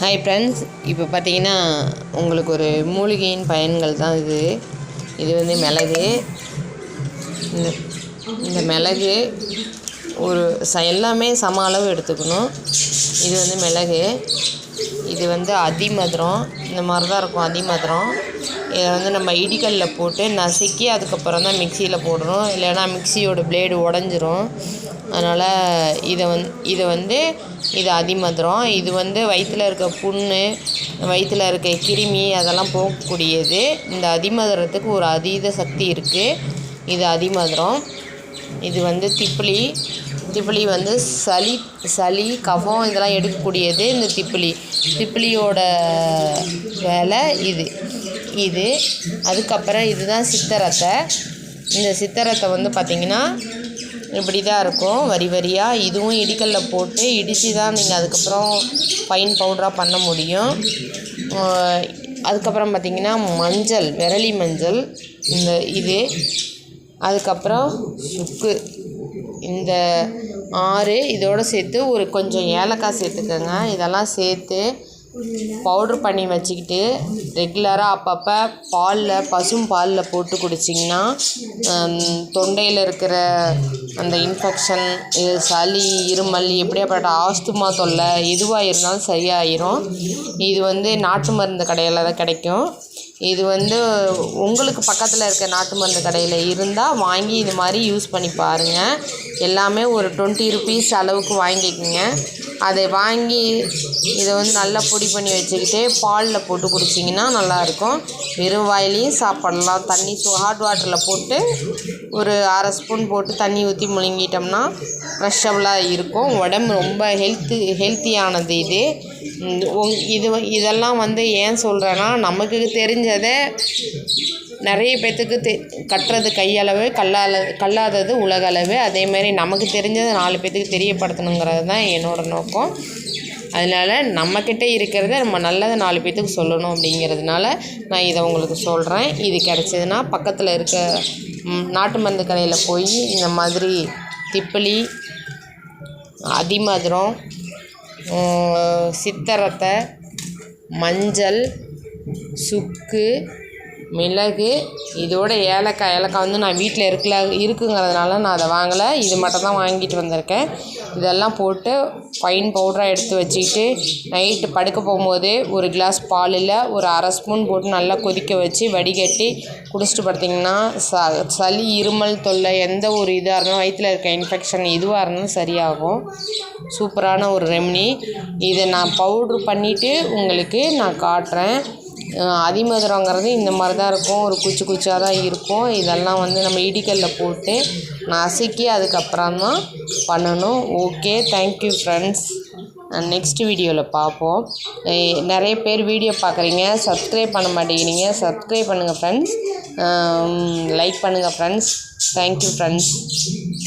Hi friends இப்போ பார்த்தீங்கன்னா உங்களுக்கு ஒரு மூலிகையின் பயன்கள் தான் இது. இது வந்து மிளகு. இந்த இந்த மிளகு ஒரு ச எல்லாமே சம அளவு எடுத்துக்கணும். இது வந்து மிளகு. இது வந்து அதிமதுரம். இந்த மாதிரி தான் இருக்கும் அதிமதுரம். இதை வந்து நம்ம இடிக்கல்ல போட்டு நசுக்கி அதுக்கப்புறம் தான் மிக்சியில் போடணும். இல்லைன்னா மிக்சியோட பிளேடு உடஞ்சிரும். அதனால் இதை வந் இதை வந்து இது அதிமதுரம். இது வந்து வயிற்றில் இருக்க புண்ணு வயிற்றில் இருக்க கிருமி அதெல்லாம் போகக்கூடியது. இந்த அதிமதுரத்துக்கு ஒரு அதீத சக்தி இருக்குது இது அதிமதுரம். இது வந்து திப்பிலி. திப்பிலி வந்து சளி சளி கஃபம் இதெல்லாம் எடுக்கக்கூடியது இந்த திப்பிலி. திப்பிலியோட வேலை இது. இது அதுக்கப்புறம் இதுதான் சித்தரத்தை. இந்த சித்தரத்தை வந்து பார்த்திங்கன்னா இப்படி தான் இருக்கும். வரி வரியாக இதுவும் இடிக்கல்ல போட்டு இடித்து தான் நீங்கள் அதுக்கப்புறம் ஃபைன் பவுடராக பண்ண முடியும். அதுக்கப்புறம் பார்த்திங்கன்னா மஞ்சள் விரலி மஞ்சள் இந்த இது. அதுக்கப்புறம் சுக்கு இந்த ஆறு இதோடு சேர்த்து ஒரு கொஞ்சம் ஏலக்காய் சேர்த்துக்கோங்க. இதெல்லாம் சேர்த்து பவுட்ரு பண்ணி வச்சுக்கிட்டு ரெகுலராக அப்பப்போ பாலில் பசும் பாலில் போட்டு குடிச்சிங்கன்னா தொண்டையில் இருக்கிற அந்த இன்ஃபெக்ஷன் இது சளி இருமல் எப்படியாப்பட்ட ஆஸ்துமா தொல்லை எதுவாக இருந்தாலும் சரியாயிரும். இது வந்து நாட்டு மருந்து கடையில் தான் கிடைக்கும். இது வந்து உங்களுக்கு பக்கத்தில் இருக்க நாட்டு மருந்து கடையில் இருந்தால் வாங்கி இது மாதிரி யூஸ் பண்ணி பாருங்கள் எல்லாமே ஒரு டுவெண்ட்டி ருபீஸ் அளவுக்கு வாங்கிக்கோங்க. அதை வாங்கி இதை வந்து நல்லா பொடி பண்ணி வச்சுக்கிட்டே பாலில் போட்டு குடிச்சிங்கன்னா நல்லாயிருக்கும் வெறும் வாயிலையும் சாப்பிடலாம். தண்ணி ஹாட் வாட்டரில் போட்டு ஒரு அரை ஸ்பூன் போட்டு தண்ணி ஊற்றி முழுங்கிட்டோம்னா ஃப்ரெஷ்ஷபுளாக இருக்கும். உடம்பு ரொம்ப ஹெல்த்து ஹெல்த்தியானது இது. இது வ- இதெல்லாம் வந்து ஏன் சொல்கிறேன்னா நமக்கு தெரிஞ்சதை நிறைய பேர்த்துக்கு தெ கட்டுறது கையளவு கல்லால கல்லாதது உலகளவு. அதேமாரி நமக்கு தெரிஞ்சதை நாலு பேர்த்துக்கு தெரியப்படுத்தணுங்கிறது தான் என்னோடய நோக்கம். அதனால் நம்மக்கிட்ட இருக்கிறத நம்ம நல்லதை நாலு பேர்த்துக்கு சொல்லணும் அப்படிங்கிறதுனால நான் இதை உங்களுக்கு சொல்கிறேன் இது கிடச்சதுன்னா பக்கத்தில் இருக்க நாட்டு மருந்து கடையில் போய் இந்த மாதிரி திப்பிலி அதிமதுரம் சித்தரத்தை மஞ்சள் சுக்கு மிளகு இதோட ஏலக்காய் ஏலக்காய் வந்து நான் வீட்டில் இருக்கல இருக்குங்கிறதுனால நான் அதை வாங்கலை. இது மட்டும் தான் வாங்கிட்டு வந்திருக்கேன். இதெல்லாம் போட்டு ஃபைன் பவுடராக எடுத்து வச்சுக்கிட்டு நைட்டு படுக்க போகும்போது ஒரு கிளாஸ் பாலில் ஒரு அரை ஸ்பூன் போட்டு நல்லா கொதிக்க வச்சு வடிகட்டி குடிச்சிட்டு படுத்திங்கன்னா ச சளி இருமல் தொல்லை எந்த ஒரு இதாக இருந்தாலும் வயிற்றில் இருக்க இன்ஃபெக்ஷன் எதுவாக இருந்தாலும் சரியாகும். சூப்பரான ஒரு ரெம்னி இதை நான் பவுட்ரு பண்ணிவிட்டு உங்களுக்கு நான் காட்டுறேன். அதிமதுரங்கிறது இந்த மாதிரி தான் இருக்கும். ஒரு குச்சி குச்சியாக தான் இருக்கும். இதெல்லாம் வந்து நம்ம இடிக்கல்ல போட்டு நசுக்கி அதுக்கப்புறம் தான் பண்ணணும். ஓகே தேங்க்யூ ஃப்ரெண்ட்ஸ் நெக்ஸ்ட் வீடியோவில் பார்ப்போம். நிறைய பேர் வீடியோ பார்க்குறீங்க. சப்ஸ்கிரைப் பண்ண மாட்டேங்கிறீங்க. சப்ஸ்கிரைப் பண்ணுங்கள் ஃப்ரெண்ட்ஸ் லைக் பண்ணுங்கள் ஃப்ரெண்ட்ஸ் தேங்க்யூ ஃப்ரெண்ட்ஸ்